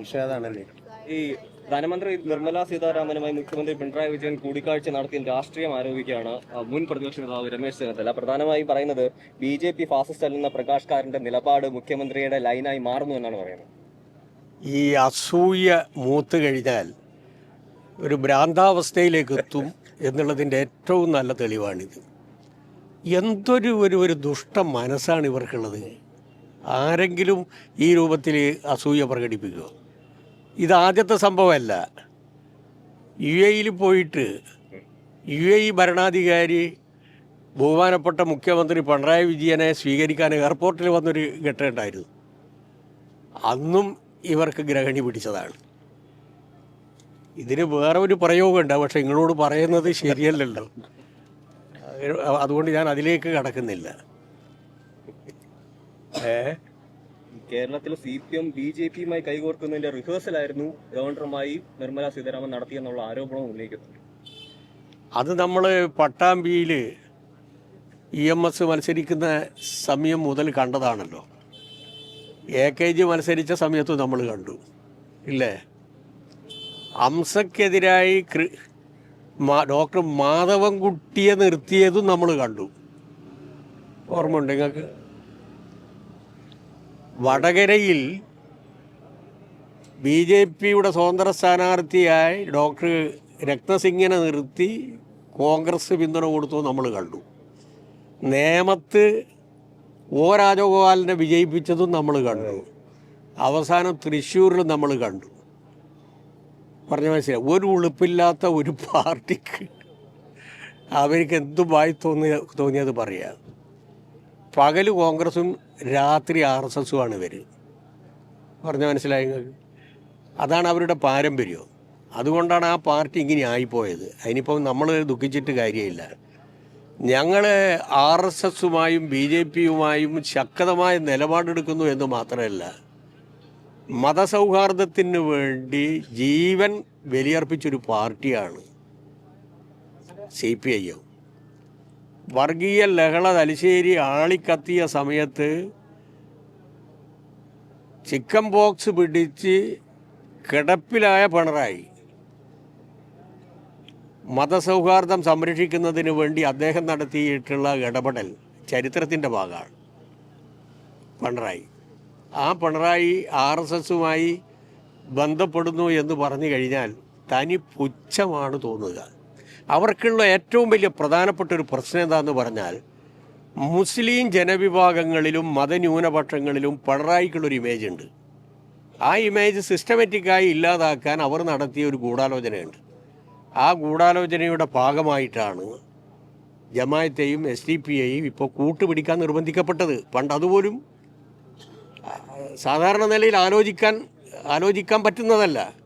നിഷേധാണല്ലേ ഈ ധനമന്ത്രി നിർമ്മല സീതാരാമനുമായി മുഖ്യമന്ത്രി പിണറായി വിജയൻ കൂടിക്കാഴ്ച നടത്തി രാഷ്ട്രീയം ആരോപിക്കുകയാണ് മുൻ പ്രതിപക്ഷ നേതാവ് രമേശ് ചെന്നിത്തല. പ്രധാനമായി പറയുന്നത് ബി ജെ പി ഫാസിസ്റ്റ് അല്ലെന്ന പ്രകാശ് കാരന്റെ നിലപാട് മുഖ്യമന്ത്രിയുടെ ലൈനായി മാറുന്നു എന്നാണ് പറയുന്നത്. ഈ അസൂയ മൂത്ത് കഴിഞ്ഞാൽ ഒരു ഭ്രാന്താവസ്ഥയിലേക്ക് എത്തും എന്നുള്ളതിന്റെ ഏറ്റവും നല്ല തെളിവാണിത്. എന്തൊരു ഒരു ഒരു ദുഷ്ട മനസ്സാണ് ഇവർക്കുള്ളത്? ആരെങ്കിലും ഈ രൂപത്തിൽ അസൂയ പ്രകടിപ്പിക്കുമോ ഇത് ആദ്യത്തെ സംഭവമല്ല. യു എയിൽ പോയിട്ട് യു എ ഭരണാധികാരി ബഹുമാനപ്പെട്ട മുഖ്യമന്ത്രി പിണറായി വിജയനെ സ്വീകരിക്കാൻ എയർപോർട്ടിൽ വന്നൊരു ഘട്ടമുണ്ടായിരുന്നു അന്നും ഇവർക്ക് ഗ്രഹണി പിടിച്ചതാണ്. ഇതിന് വേറെ ഒരു പ്രയോഗമുണ്ട് പക്ഷെ നിങ്ങളോട് പറയുന്നത് ശരിയല്ലല്ലോ. അതുകൊണ്ട് ഞാൻ അതിലേക്ക് കടക്കുന്നില്ല. ഏ? കേരളത്തിൽ C P M B J പിയുമായി കൈകോർക്കുന്നതിന്റെ റിഹേഴ്സലായിരുന്നു ഗവർണറുമായി നിർമ്മല സീതാരാമൻ നടത്തിയെന്നുള്ള ആരോപണവും ഉന്നയിക്കുന്നുണ്ട്. അത് നമ്മൾ പട്ടാമ്പിയിൽ ഇ എം എസ് മത്സരിക്കുന്ന സമയം മുതൽ കണ്ടതാണല്ലോ. എ കെ ജി മത്സരിച്ച സമയത്തും നമ്മൾ കണ്ടു. ഇല്ലേ? അംസക്കെതിരായി ഡോക്ടർ മാധവൻകുട്ടിയെ നിർത്തിയതും നമ്മൾ കണ്ടു. ഓർമ്മയുണ്ട് നിങ്ങൾക്ക്? വടകരയിൽ ബി ജെ പിയുടെ സ്വതന്ത്ര സ്ഥാനാർത്ഥിയായി ഡോക്ടർ രത്നസിംഗിനെ നിർത്തി കോൺഗ്രസ് പിന്തുണ കൊടുത്തു നമ്മൾ കണ്ടു. നേമത്ത് ഒ രാജഗോപാലിനെ വിജയിപ്പിച്ചതും നമ്മൾ കണ്ടു. അവസാനം തൃശ്ശൂരിൽ നമ്മൾ കണ്ടു. പറഞ്ഞ മനസ്സിലായി? ഒരു ഉളുപ്പില്ലാത്ത ഒരു പാർട്ടിക്ക് അവർക്ക് എന്തുമായി തോന്നിയ തോന്നിയത് പറയാം. പകൽ കോൺഗ്രസും രാത്രി ആർ എസ് എസുമാണ് ഇവർ പറഞ്ഞ മനസ്സിലായി അതാണ് അവരുടെ പാരമ്പര്യം. അതുകൊണ്ടാണ് ആ പാർട്ടി ഇങ്ങനെ ആയിപ്പോയത്. അതിനിപ്പം നമ്മൾ ദുഃഖിച്ചിട്ട് കാര്യമില്ല. ഞങ്ങൾ ആർ എസ് എസുമായും ബി ജെ പിയുമായും ശക്തമായ നിലപാടെടുക്കുന്നു എന്ന് മാത്രമല്ല മതസൗഹാർദ്ദത്തിന് വേണ്ടി ജീവൻ ബലിയർപ്പിച്ചൊരു പാർട്ടിയാണ് സി പി ഐ എം. വർഗീയ ലഹള തലശ്ശേരി ആളിക്കത്തിയ സമയത്ത് ചിക്കൻ ബോക്സ് പിടിച്ച് കിടപ്പിലായ പിണറായി. മതസൗഹാർദ്ദം സംരക്ഷിക്കുന്നതിന് വേണ്ടി അദ്ദേഹം നടത്തിയിട്ടുള്ള ഇടപെടൽ ചരിത്രത്തിന്റെ ഭാഗമാണ്. പിണറായി. ആ പിണറായി ആർ എസ് എസുമായി ബന്ധപ്പെടുന്നു എന്ന് പറഞ്ഞു കഴിഞ്ഞാൽ തനി പുച്ഛമാണ് തോന്നുക. അവർക്കുള്ള ഏറ്റവും വലിയ പ്രധാനപ്പെട്ട ഒരു പ്രശ്നം എന്താന്ന് പറഞ്ഞാൽ മുസ്ലിം ജനവിഭാഗങ്ങളിലും മതന്യൂനപക്ഷങ്ങളിലും പിണറായിക്കുള്ളൊരു ഇമേജ് ഉണ്ട്. ആ ഇമേജ് സിസ്റ്റമാറ്റിക്കായി ഇല്ലാതാക്കാൻ അവർ നടത്തിയ ഒരു ഗൂഢാലോചനയുണ്ട്. ആ ഗൂഢാലോചനയുടെ ഭാഗമായിട്ടാണ് ജമായത്തെയും എസ് ഡി പി യെയും ഇപ്പോൾ കൂട്ടുപിടിക്കാൻ നിർബന്ധിക്കപ്പെട്ടത്. പണ്ട് അതുപോലും സാധാരണ നിലയിൽ ആലോചിക്കാൻ ആലോചിക്കാൻ പറ്റുന്നതല്ല.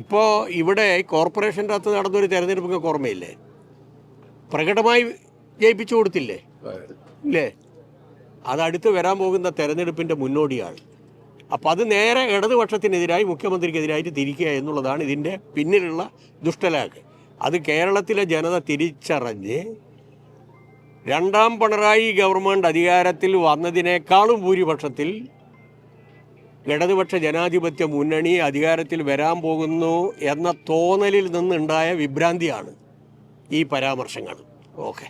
ഇപ്പോൾ ഇവിടെ കോർപ്പറേഷന്റെ അകത്ത് നടന്നൊരു തെരഞ്ഞെടുപ്പൊക്കെ ഓർമ്മയില്ലേ? പ്രകടമായി ജയിപ്പിച്ചു കൊടുത്തില്ലേ? ഇല്ലേ? അത് അടുത്ത് വരാൻ പോകുന്ന തെരഞ്ഞെടുപ്പിന്റെ മുന്നോടിയാണ്. അപ്പം അത് നേരെ ഇടതുപക്ഷത്തിനെതിരായി മുഖ്യമന്ത്രിക്കെതിരായിട്ട് തിരിക്കുക എന്നുള്ളതാണ് ഇതിന്റെ പിന്നിലുള്ള ദുഷ്ടലാക്ക് അത് കേരളത്തിലെ ജനത തിരിച്ചറിഞ്ഞ് രണ്ടാം പിണറായി ഗവൺമെന്റ് അധികാരത്തിൽ വന്നതിനേക്കാളും ഭൂരിപക്ഷത്തിൽ ഇടതുപക്ഷ ജനാധിപത്യ മുന്നണി അധികാരത്തിൽ വരാൻ പോകുന്നു എന്ന തോന്നലിൽ നിന്നുണ്ടായ വിഭ്രാന്തിയാണ് ഈ പരാമർശങ്ങൾ. ഓക്കെ.